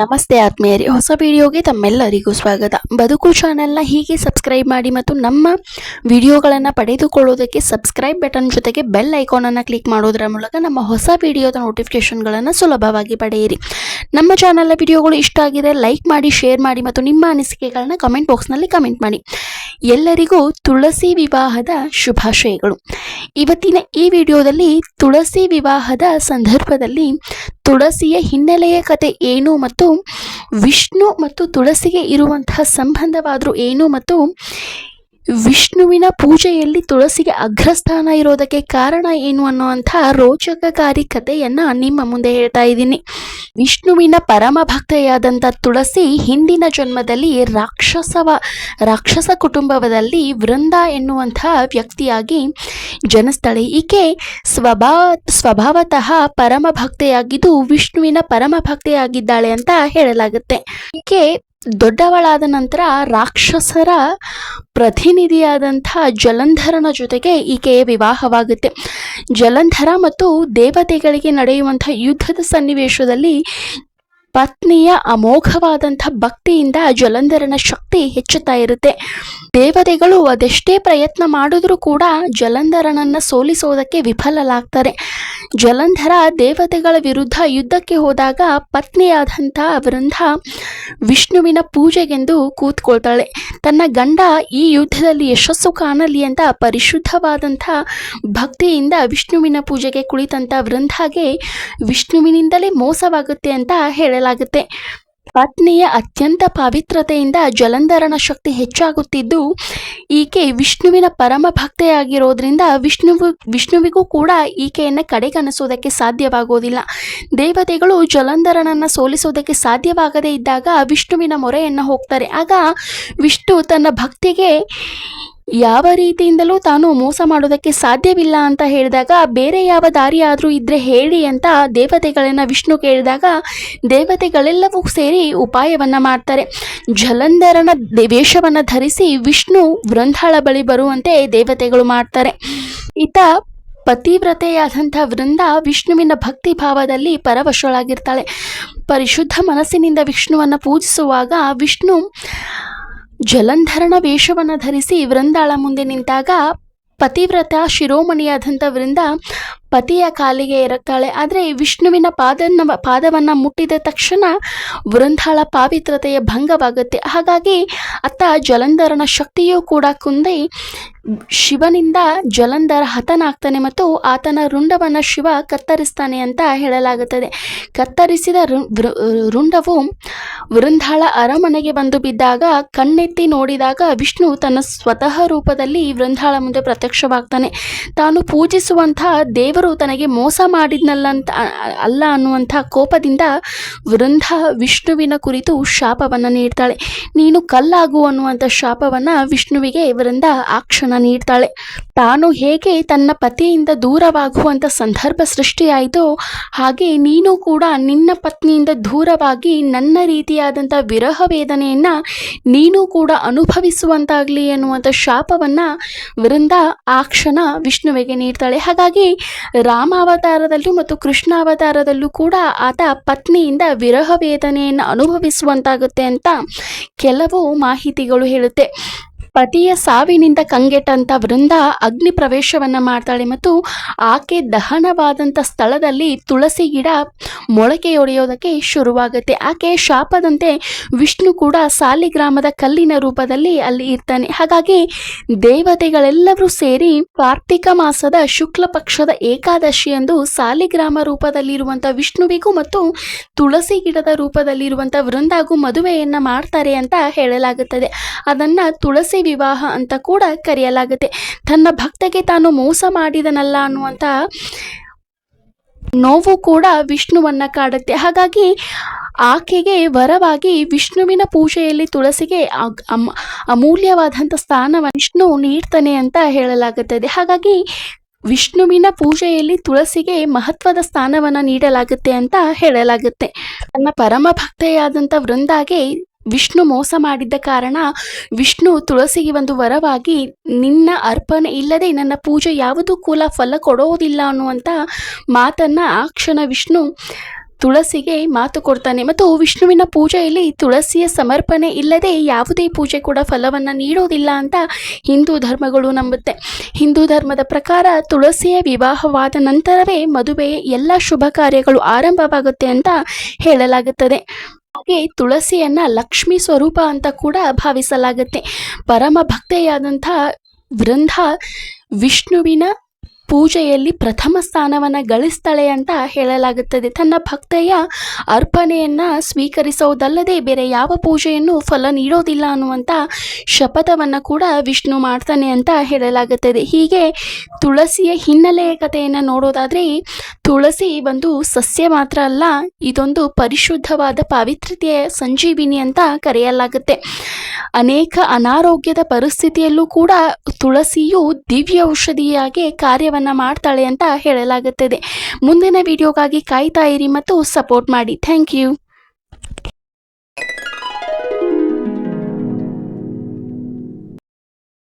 ನಮಸ್ತೆ ಆತ್ಮೀಯರೇ, ಹೊಸ ವಿಡಿಯೋಗೆ ತಮ್ಮೆಲ್ಲರಿಗೂ ಸ್ವಾಗತ. ಬದುಕು ಚಾನೆಲ್ನ ಹೀಗೆ ಸಬ್ಸ್ಕ್ರೈಬ್ ಮಾಡಿ ಮತ್ತು ನಮ್ಮ ವಿಡಿಯೋಗಳನ್ನು ಪಡೆದುಕೊಳ್ಳೋದಕ್ಕೆ ಸಬ್ಸ್ಕ್ರೈಬ್ ಬಟನ್ ಜೊತೆಗೆ ಬೆಲ್ ಐಕಾನನ್ನು ಕ್ಲಿಕ್ ಮಾಡೋದರ ಮೂಲಕ ನಮ್ಮ ಹೊಸ ವಿಡಿಯೋದ ನೋಟಿಫಿಕೇಷನ್ಗಳನ್ನು ಸುಲಭವಾಗಿ ಪಡೆಯಿರಿ. ನಮ್ಮ ಚಾನೆಲ್ನ ವಿಡಿಯೋಗಳು ಇಷ್ಟ ಆಗಿದೆ ಲೈಕ್ ಮಾಡಿ ಶೇರ್ ಮಾಡಿ ಮತ್ತು ನಿಮ್ಮ ಅನಿಸಿಕೆಗಳನ್ನ ಕಮೆಂಟ್ ಬಾಕ್ಸ್ನಲ್ಲಿ ಕಮೆಂಟ್ ಮಾಡಿ. ಎಲ್ಲರಿಗೂ ತುಳಸಿ ವಿವಾಹದ ಶುಭಾಶಯಗಳು. ಇವತ್ತಿನ ಈ ವಿಡಿಯೋದಲ್ಲಿ ತುಳಸಿ ವಿವಾಹದ ಸಂದರ್ಭದಲ್ಲಿ ತುಳಸಿಯ ಹಿನ್ನೆಲೆಯ ಕತೆ ಏನು ಮತ್ತು ವಿಷ್ಣು ಮತ್ತು ತುಳಸಿಗೆ ಇರುವಂತಹ ಸಂಬಂಧವಾದರೂ ಏನು ಮತ್ತು ವಿಷ್ಣುವಿನ ಪೂಜೆಯಲ್ಲಿ ತುಳಸಿಗೆ ಅಗ್ರಸ್ಥಾನ ಇರೋದಕ್ಕೆ ಕಾರಣ ಏನು ಅನ್ನುವಂಥ ರೋಚಕಕಾರಿ ಕಥೆಯನ್ನ ನಿಮ್ಮ ಮುಂದೆ ಹೇಳ್ತಾ ಇದ್ದೀನಿ. ವಿಷ್ಣುವಿನ ಪರಮ ಭಕ್ತೆಯಾದಂಥ ತುಳಸಿ ಹಿಂದಿನ ಜನ್ಮದಲ್ಲಿ ರಾಕ್ಷಸವ, ರಾಕ್ಷಸ ಕುಟುಂಬದಲ್ಲಿ ವೃಂದ ಎನ್ನುವಂತಹ ವ್ಯಕ್ತಿಯಾಗಿ ಜನಿಸ್ತಾಳೆ. ಈಕೆ ಸ್ವಭಾವ ಸ್ವಭಾವತಃ ಪರಮ ಭಕ್ತೆಯಾಗಿದ್ದು ವಿಷ್ಣುವಿನ ಪರಮ ಭಕ್ತೆಯಾಗಿದ್ದಾಳೆ ಅಂತ ಹೇಳಲಾಗುತ್ತೆ. ಈಕೆ ದೊಡ್ಡವಳಾದ ನಂತರ ರಾಕ್ಷಸರ ಪ್ರತಿನಿಧಿಯಾದಂಥ ಜಲಂಧರನ ಜೊತೆಗೆ ಈಕೆಯ ವಿವಾಹವಾಗುತ್ತೆ. ಜಲಂಧರ ಮತ್ತು ದೇವತೆಗಳಿಗೆ ನಡೆಯುವಂಥ ಯುದ್ಧದ ಸನ್ನಿವೇಶದಲ್ಲಿ ಪತ್ನಿಯ ಅಮೋಘವಾದಂಥ ಭಕ್ತಿಯಿಂದ ಜಲಂಧರನ ಶಕ್ತಿ ಹೆಚ್ಚುತ್ತಾ ಇರುತ್ತೆ. ದೇವತೆಗಳು ಅದೆಷ್ಟೇ ಪ್ರಯತ್ನ ಮಾಡಿದ್ರೂ ಕೂಡ ಜಲಂಧರನನ್ನು ಸೋಲಿಸೋದಕ್ಕೆ ವಿಫಲಲಾಗ್ತಾರೆ ಜಲಂಧರ ದೇವತೆಗಳ ವಿರುದ್ಧ ಯುದ್ಧಕ್ಕೆ ಹೋದಾಗ ಪತ್ನಿಯಾದಂಥ ವೃಂದ ವಿಷ್ಣುವಿನ ಪೂಜೆಗೆಂದು ಕೂತ್ಕೊಳ್ತಾಳೆ. ತನ್ನ ಗಂಡ ಈ ಯುದ್ಧದಲ್ಲಿ ಯಶಸ್ಸು ಕಾಣಲಿ ಅಂತ ಪರಿಶುದ್ಧವಾದಂಥ ಭಕ್ತಿಯಿಂದ ವಿಷ್ಣುವಿನ ಪೂಜೆಗೆ ಕುಳಿತಂಥ ವೃಂದಾಗೆ ವಿಷ್ಣುವಿನಿಂದಲೇ ಮೋಸವಾಗುತ್ತೆ ಅಂತ ಹೇಳಲಾಗುತ್ತೆ ಪತ್ನಿಯ ಅತ್ಯಂತ ಪವಿತ್ರತೆಯಿಂದ ಜಲಂಧರನ ಶಕ್ತಿ ಹೆಚ್ಚಾಗುತ್ತಿದ್ದು, ಈಕೆ ವಿಷ್ಣುವಿನ ಪರಮ ಭಕ್ತೆಯಾಗಿರೋದ್ರಿಂದ ವಿಷ್ಣುವು, ವಿಷ್ಣುವಿಗೂ ಕೂಡ ಈಕೆಯನ್ನು ಕಡೆಗಣಿಸೋದಕ್ಕೆ ಸಾಧ್ಯವಾಗೋದಿಲ್ಲ. ದೇವತೆಗಳು ಜಲಂಧರನನ್ನು ಸೋಲಿಸೋದಕ್ಕೆ ಸಾಧ್ಯವಾಗದೇ ಇದ್ದಾಗ ವಿಷ್ಣುವಿನ ಮೊರೆಯನ್ನು ಹೋಗ್ತಾರೆ. ಆಗ ವಿಷ್ಣು ತನ್ನ ಭಕ್ತಿಗೆ ಯಾವ ರೀತಿಯಿಂದಲೂ ತಾನು ಮೋಸ ಮಾಡೋದಕ್ಕೆ ಸಾಧ್ಯವಿಲ್ಲ ಅಂತ ಹೇಳಿದಾಗ, ಬೇರೆ ಯಾವ ದಾರಿ ಆದರೂ ಇದ್ರೆ ಹೇಳಿ ಅಂತ ದೇವತೆಗಳನ್ನ ವಿಷ್ಣು ಕೇಳಿದಾಗ ದೇವತೆಗಳೆಲ್ಲವೂ ಸೇರಿ ಉಪಾಯವನ್ನ ಮಾಡ್ತಾರೆ. ಜಲಂಧರನ ವೇಷವನ್ನ ಧರಿಸಿ ವಿಷ್ಣು ವೃಂದಾಳ ಬಳಿ ಬರುವಂತೆ ದೇವತೆಗಳು ಮಾಡ್ತಾರೆ. ಈತ ಪತಿವ್ರತೆಯಾದಂಥ ವೃಂದ ವಿಷ್ಣುವಿನ ಭಕ್ತಿ ಭಾವದಲ್ಲಿ ಪರವಶಳಾಗಿರ್ತಾಳೆ. ಪರಿಶುದ್ಧ ಮನಸ್ಸಿನಿಂದ ವಿಷ್ಣುವನ್ನು ಪೂಜಿಸುವಾಗ ವಿಷ್ಣು ಜಲಂಧರನ ವೇಷವನ್ನು ಧರಿಸಿ ವೃಂದಾಳ ಮುಂದೆ ನಿಂತಾಗ ಪತಿವ್ರತ ಶಿರೋಮಣಿಯಾದಂಥ ವೃಂದ ಪತಿಯ ಕಾಲಿಗೆ ಇರುತ್ತಾಳೆ. ಆದರೆ ವಿಷ್ಣುವಿನ ಪಾದನ ಪಾದವನ್ನು ಮುಟ್ಟಿದ ತಕ್ಷಣ ವೃಂದಾಳ ಪಾವಿತ್ರತೆಯ ಭಂಗವಾಗುತ್ತೆ. ಹಾಗಾಗಿ ಅತ್ತ ಜಲಂಧರನ ಶಕ್ತಿಯೂ ಕೂಡ ಕುಂದಿ ಶಿವನಿಂದ ಜಲಂಧರ ಹತನಾಗ್ತಾನೆ ಮತ್ತು ಆತನ ರುಂಡವನ್ನು ಶಿವ ಕತ್ತರಿಸ್ತಾನೆ ಅಂತ ಹೇಳಲಾಗುತ್ತದೆ. ಕತ್ತರಿಸಿದ ರುಂಡವು ವೃಂದಾಳ ಅರಮನೆಗೆ ಬಂದು ಬಿದ್ದಾಗ ಕಣ್ಣೆತ್ತಿ ನೋಡಿದಾಗ ವಿಷ್ಣು ತನ್ನ ಸ್ವತಃ ರೂಪದಲ್ಲಿ ವೃಂದಾಳ ಮುಂದೆ ಪ್ರತ್ಯಕ್ಷವಾಗ್ತಾನೆ. ತಾನು ಪೂಜಿಸುವಂತಹ ದೇವರು ತನಗೆ ಮೋಸ ಮಾಡಿದ್ನಲ್ಲ ಅಂತ ಅಲ್ಲ ಅನ್ನುವಂಥ ಕೋಪದಿಂದ ವೃಂದ ವಿಷ್ಣುವಿನ ಕುರಿತು ಶಾಪವನ್ನು ನೀಡ್ತಾಳೆ. ನೀನು ಕಲ್ಲಾಗು ಅನ್ನುವಂಥ ಶಾಪವನ್ನು ವಿಷ್ಣುವಿಗೆ ವೃಂದ ಆ ಕ್ಷಣ ನೀಡ್ತಾಳೆ. ತಾನು ಹೇಗೆ ತನ್ನ ಪತಿಯಿಂದ ದೂರವಾಗುವಂಥ ಸಂದರ್ಭ ಸೃಷ್ಟಿಯಾಯಿತೋ ಹಾಗೆ ನೀನು ಕೂಡ ನಿನ್ನ ಪತ್ನಿಯಿಂದ ದೂರವಾಗಿ ನನ್ನ ರೀತಿಯಾದಂಥ ವಿರಹ ವೇದನೆಯನ್ನು ನೀನು ಕೂಡ ಅನುಭವಿಸುವಂತಾಗಲಿ ಅನ್ನುವಂಥ ಶಾಪವನ್ನು ವೃಂದ ಆ ಕ್ಷಣ ವಿಷ್ಣುವಿಗೆ ನೀಡ್ತಾಳೆ. ಹಾಗಾಗಿ ರಾಮಾವತಾರದಲ್ಲೂ ಮತ್ತು ಕೃಷ್ಣಾವತಾರದಲ್ಲೂ ಕೂಡ ಆತ ಪತ್ನಿಯಿಂದ ವಿರಹ ವೇದನೆಯನ್ನು ಅನುಭವಿಸುವಂತಾಗುತ್ತೆ ಅಂತ ಕೆಲವು ಮಾಹಿತಿಗಳು ಹೇಳುತ್ತೆ. ಪತಿಯ ಸಾವಿನಿಂದ ಕಂಗೆಟ್ಟಂತ ವೃಂದ ಅಗ್ನಿ ಪ್ರವೇಶವನ್ನ ಮಾಡ್ತಾಳೆ ಮತ್ತು ಆಕೆ ದಹನವಾದಂಥ ಸ್ಥಳದಲ್ಲಿ ತುಳಸಿ ಗಿಡ ಮೊಳಕೆಯೊಡೆಯೋದಕ್ಕೆ ಶುರುವಾಗುತ್ತೆ. ಆಕೆ ಶಾಪದಂತೆ ವಿಷ್ಣು ಕೂಡ ಸಾಲಿಗ್ರಾಮದ ಕಲ್ಲಿನ ರೂಪದಲ್ಲಿ ಅಲ್ಲಿ ಇರ್ತಾನೆ. ಹಾಗಾಗಿ ದೇವತೆಗಳೆಲ್ಲರೂ ಸೇರಿ ಕಾರ್ತಿಕ ಮಾಸದ ಶುಕ್ಲ ಪಕ್ಷದ ಏಕಾದಶಿಯಂದು ಸಾಲಿಗ್ರಾಮ ರೂಪದಲ್ಲಿರುವಂಥ ವಿಷ್ಣುವಿಗೂ ಮತ್ತು ತುಳಸಿ ಗಿಡದ ರೂಪದಲ್ಲಿರುವಂಥ ವೃಂದಾಗೂ ಮದುವೆಯನ್ನ ಮಾಡ್ತಾರೆ ಅಂತ ಹೇಳಲಾಗುತ್ತದೆ. ಅದನ್ನ ತುಳಸಿ ವಿವಾಹ ಅಂತ ಕೂಡ ಕರೆಯಲಾಗುತ್ತೆ. ತನ್ನ ಭಕ್ತಗೆ ತಾನು ಮೋಸ ಮಾಡಿದನಲ್ಲ ಅನ್ನುವಂಥ ನೋವು ಕೂಡ ವಿಷ್ಣುವನ್ನ ಕಾಡುತ್ತೆ. ಹಾಗಾಗಿ ಆಕೆಗೆ ವರವಾಗಿ ವಿಷ್ಣುವಿನ ಪೂಜೆಯಲ್ಲಿ ತುಳಸಿಗೆ ಅಮೂಲ್ಯವಾದಂಥ ಸ್ಥಾನವನ್ನು ವಿಷ್ಣು ನೀಡ್ತಾನೆ ಅಂತ ಹೇಳಲಾಗುತ್ತದೆ. ಹಾಗಾಗಿ ವಿಷ್ಣುವಿನ ಪೂಜೆಯಲ್ಲಿ ತುಳಸಿಗೆ ಮಹತ್ವದ ಸ್ಥಾನವನ್ನು ನೀಡಲಾಗುತ್ತೆ ಅಂತ ಹೇಳಲಾಗುತ್ತೆ. ತನ್ನ ಪರಮ ಭಕ್ತೆಯಾದಂಥ ವೃಂದಾಗೆ ವಿಷ್ಣು ಮೋಸ ಮಾಡಿದ್ದ ಕಾರಣ ವಿಷ್ಣು ತುಳಸಿಗೆ ಒಂದು ವರವಾಗಿ, ನಿನ್ನ ಅರ್ಪಣೆ ಇಲ್ಲದೆ ನನ್ನ ಪೂಜೆ ಯಾವುದೂ ಕೂಲ ಫಲ ಕೊಡೋದಿಲ್ಲ ಅನ್ನುವಂಥ ಮಾತನ್ನು ಆ ಕ್ಷಣ ವಿಷ್ಣು ತುಳಸಿಗೆ ಮಾತು ಕೊಡ್ತಾನೆ. ಮತ್ತು ವಿಷ್ಣುವಿನ ಪೂಜೆಯಲ್ಲಿ ತುಳಸಿಯ ಸಮರ್ಪಣೆ ಇಲ್ಲದೆ ಯಾವುದೇ ಪೂಜೆ ಕೂಡ ಫಲವನ್ನು ನೀಡೋದಿಲ್ಲ ಅಂತ ಹಿಂದೂ ಧರ್ಮಗಳು ನಂಬುತ್ತೆ. ಹಿಂದೂ ಧರ್ಮದ ಪ್ರಕಾರ ತುಳಸಿಯ ವಿವಾಹವಾದ ನಂತರವೇ ಮದುವೆಯ ಎಲ್ಲ ಶುಭ ಕಾರ್ಯಗಳು ಆರಂಭವಾಗುತ್ತೆ ಅಂತ ಹೇಳಲಾಗುತ್ತದೆ. ಹಾಗೆ ತುಳಸಿಯನ್ನ ಲಕ್ಷ್ಮಿ ಸ್ವರೂಪ ಅಂತ ಕೂಡ ಭಾವಿಸಲಾಗುತ್ತೆ. ಪರಮ ಭಕ್ತೆಯಾದಂಥ ವೃಂದ ವಿಷ್ಣುವಿನ ಪೂಜೆಯಲ್ಲಿ ಪ್ರಥಮ ಸ್ಥಾನವನ್ನು ಗಳಿಸ್ತಾಳೆ ಅಂತ ಹೇಳಲಾಗುತ್ತದೆ. ತನ್ನ ಭಕ್ತೆಯ ಅರ್ಪಣೆಯನ್ನು ಸ್ವೀಕರಿಸೋದಲ್ಲದೆ ಬೇರೆ ಯಾವ ಪೂಜೆಯನ್ನು ಫಲ ನೀಡೋದಿಲ್ಲ ಅನ್ನುವಂಥ ಶಪಥವನ್ನು ಕೂಡ ವಿಷ್ಣು ಮಾಡ್ತಾನೆ ಅಂತ ಹೇಳಲಾಗುತ್ತದೆ. ಹೀಗೆ ತುಳಸಿಯ ಹಿನ್ನೆಲೆಯ ಕಥೆಯನ್ನು ನೋಡೋದಾದರೆ ತುಳಸಿ ಒಂದು ಸಸ್ಯ ಮಾತ್ರ ಅಲ್ಲ, ಇದೊಂದು ಪರಿಶುದ್ಧವಾದ ಪಾವಿತ್ರ್ಯತೆಯ ಸಂಜೀವಿನಿ ಅಂತ ಕರೆಯಲಾಗುತ್ತೆ. ಅನೇಕ ಅನಾರೋಗ್ಯದ ಪರಿಸ್ಥಿತಿಯಲ್ಲೂ ಕೂಡ ತುಳಸಿಯು ದಿವ್ಯ ಔಷಧಿಯಾಗಿ ಕಾರ್ಯವನ್ನು ಮಾಡ್ತಾಳೆ ಅಂತ ಹೇಳಲಾಗುತ್ತದೆ. ಮುಂದಿನ ವಿಡಿಯೋಗಾಗಿ ಕಾಯ್ತಾ ಇರಿ ಮತ್ತು ಸಪೋರ್ಟ್ ಮಾಡಿ. Thank you